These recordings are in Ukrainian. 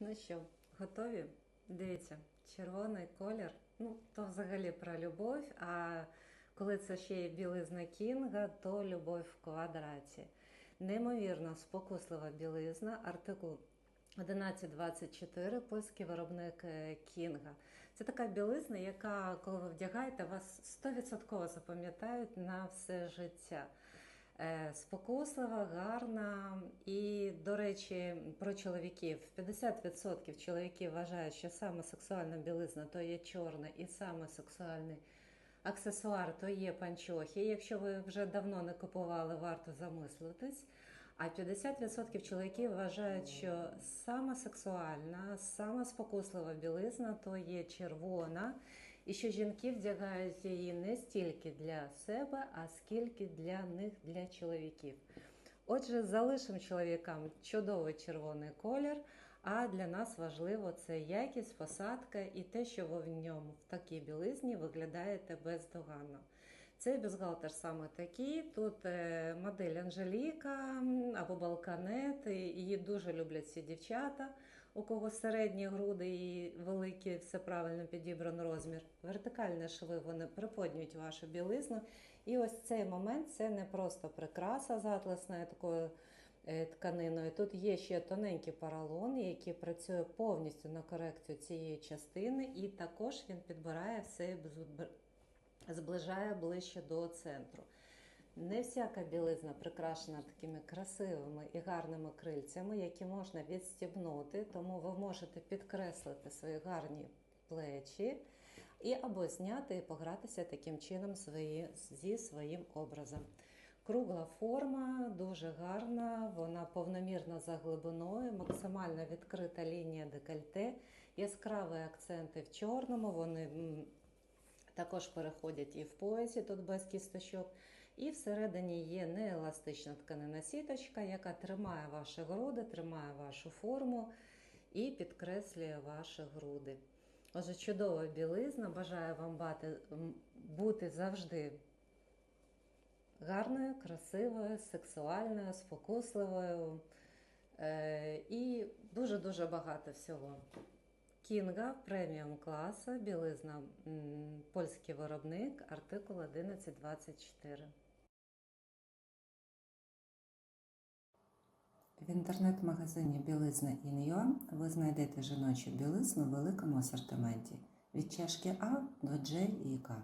Ну що, готові? Дивіться, червоний колір, ну, то взагалі про любов, а коли це ще є білизна Кінга, то любов в квадраті. Неймовірно спокуслива білизна, артикул 1124, польський виробник е, Кінга. Це така білизна, яка, коли ви вдягаєте, вас 100% запам'ятають на все життя. Е, Спокуслива, гарна. І, до речі, про чоловіків. 50% чоловіків вважають, що саме сексуальна білизна то є чорна, і саме сексуальний аксесуар то є панчохи. Якщо ви вже давно не купували, варто замислитись. А 50% чоловіків вважають, що саме сексуальна, саме спокуслива білизна то є червона, і що жінки вдягають її не стільки для себе, а скільки для них для чоловіків. Отже, залишимо чоловікам чудовий червоний колір. А для нас важливо це якість, посадка і те, що ви в ньому в такій білизні виглядаєте бездоганно. Цей бюстгальтер саме такий. Тут е, модель Анжеліка або Балканет. Її дуже люблять всі дівчата, у кого середні груди і великі, все правильно підібран розмір. Вертикальні шви вони приподнюють вашу білизну. І ось цей момент це не просто прикраса з атласною такою е, тканиною. Тут є ще тоненький поролон, який працює повністю на корекцію цієї частини, і також він підбирає все зближає ближче до центру. Не всяка білизна прикрашена такими красивими і гарними крильцями, які можна відстібнути, тому ви можете підкреслити свої гарні плечі і або зняти і погратися таким чином свої, зі своїм образом. Кругла форма, дуже гарна, вона повномірна за глибиною, максимально відкрита лінія декольте, яскраві акценти в чорному, вони також переходять і в поясі, тут без кісточок. І всередині є нееластична тканина сіточка, яка тримає ваші груди, тримає вашу форму і підкреслює ваші груди. Отже, чудова білизна. Бажаю вам бати, бути завжди гарною, красивою, сексуальною, спокусливою е, і дуже-дуже багато всього. Кінга преміум класу, білизна, польський виробник, артикул 1124. В інтернет-магазині Білизна Ін'Юа ви знайдете жіночу білизну в великому асортименті від чашки А до J і К,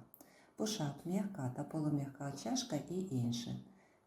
пушап, м'яка та полум'яка чашка і інше.